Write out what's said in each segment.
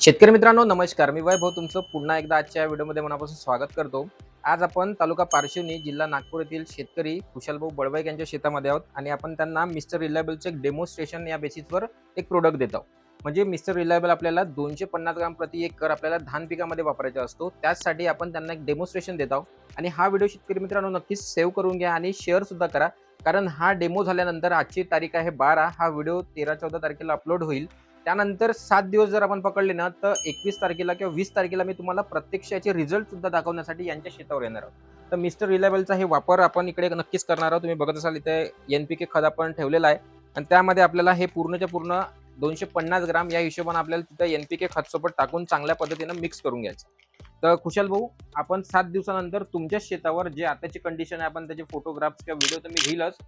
शेतकरी मित्रांनो नमस्कार. मी वैभव तुमचं पुन्हा एकदा आजच्या व्हिडिओमध्ये मनापासून स्वागत करतो. आज आपण तालुका पारशिवनी जिल्हा नागपूर येथील शेतकरी कुशलभाऊ बळवाईक यांच्या शेतामध्ये आहोत आणि आपण त्यांना मिस्टर रिलायबलचं एक डेमोस्ट्रेशन या बेसिसवर एक प्रोडक्ट देतो म्हणजे मिस्टर रिलायबल आपल्याला दोनशे पन्नास ग्राम प्रति एक कर आपल्याला धान पिकामध्ये वापरायचा असतो. त्याचसाठी आपण त्यांना एक डेमोस्ट्रेशन देत आहोत. आणि हा व्हिडिओ शेतकरी मित्रांनो नक्कीच सेव्ह करून घ्या आणि शेअर सुद्धा करा. कारण हा डेमो झाल्यानंतर आजची तारीख आहे बारा. हा व्हिडिओ तेरा चौदा तारखेला अपलोड होईल. त्यानंतर सात दिवस जर आपण पकडले ना तर एकवीस तारखेला किंवा वीस तारखेला मी तुम्हाला प्रत्यक्ष याचे रिझल्ट सुद्धा दाखवण्यासाठी यांच्या शेतावर येणार आहोत. तर मिस्टर रिलायबलचा हे वापर आपण इकडे नक्कीच करणार आहोत. तुम्ही बघत असाल इथे एन पी के खत आपण ठेवलेला आहे. आणि त्यामध्ये आपल्याला हे पूर्णच्या पूर्ण दोनशे पन्नास ग्राम या हिशोबाने आपल्याला तिथं एन पी के खतसोबत टाकून चांगल्या पद्धतीनं मिक्स करून घ्यायचं तर कुशल भाऊ आपण सात दिवसानंतर तुमच्या शेतावर जे आताची कंडिशन आहे आपण त्याचे फोटोग्राफ्स किंवा व्हिडिओ तर मी घेईलच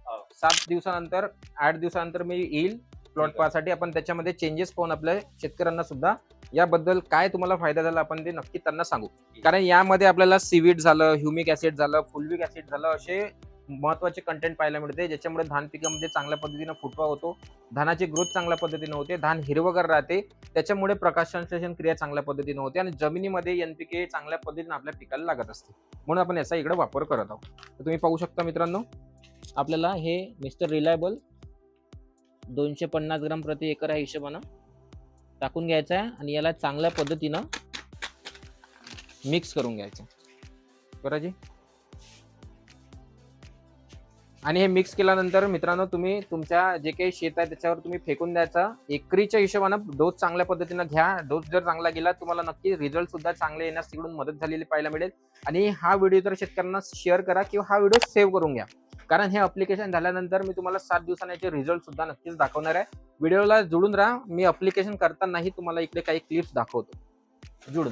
सात दिवसानंतर आठ दिवसानंतर मी येईल. प्लॉट पाहण्यासाठी आपण त्याच्यामध्ये चेंजेस पाहून आपल्या शेतकऱ्यांना सुद्धा याबद्दल काय तुम्हाला फायदा झाला आपण ते नक्की त्यांना सांगू. कारण यामध्ये आपल्याला सीविड झालं ह्युमिक ऍसिड झालं फुलविक ऍसिड झालं असे महत्त्वाचे कंटेंट पाहायला मिळते ज्याच्यामुळे धान पिकामध्ये चांगल्या पद्धतीनं फुटवा होतो धानाची ग्रोथ चांगल्या पद्धतीने होते धान हिरवगार राहते त्याच्यामुळे प्रकाश संश्लेषण क्रिया चांगल्या पद्धतीने होते आणि जमिनीमध्ये एनपीके चांगल्या पद्धतीने आपल्या पिकाला लागत असते. म्हणून आपण याचा इकडे वापर करत आहोत. तर तुम्ही पाहू शकता मित्रांनो आपल्याला हे मिस्टर रिलायबल दोनशे पन्नास ग्राम प्रति एकर ह्या हिशोबानं. टाकून घ्यायचं आहे आणि याला चांगल्या पद्धतीनं मिक्स करून घ्यायचं बराजी आणि हे मिक्स केल्यानंतर मित्रांनो तुम्ही तुमच्या जे काही शेत आहे त्याच्यावर तुम्ही फेकून द्यायचा. एकरीच्या हिशोबानं डोस चांगल्या पद्धतीनं घ्या. डोस जर चांगला गेला तुम्हाला नक्की रिझल्ट सुद्धा चांगले येण्यास तिकडून मदत झालेली पाहायला मिळेल. आणि हा व्हिडिओ तर शेतकऱ्यांना शेअर करा किंवा हा व्हिडिओ सेव्ह करून घ्या. कारण हे अप्लिकेशन झाल्यानंतर मी तुम्हाला सात दिवसांनी याचे रिझल्ट सुद्धा नक्कीच दाखवणार आहे. व्हिडिओला जुळून राहा. मी अप्लिकेशन करतानाही तुम्हाला इकडे काही क्लिप्स दाखवतो. जुळून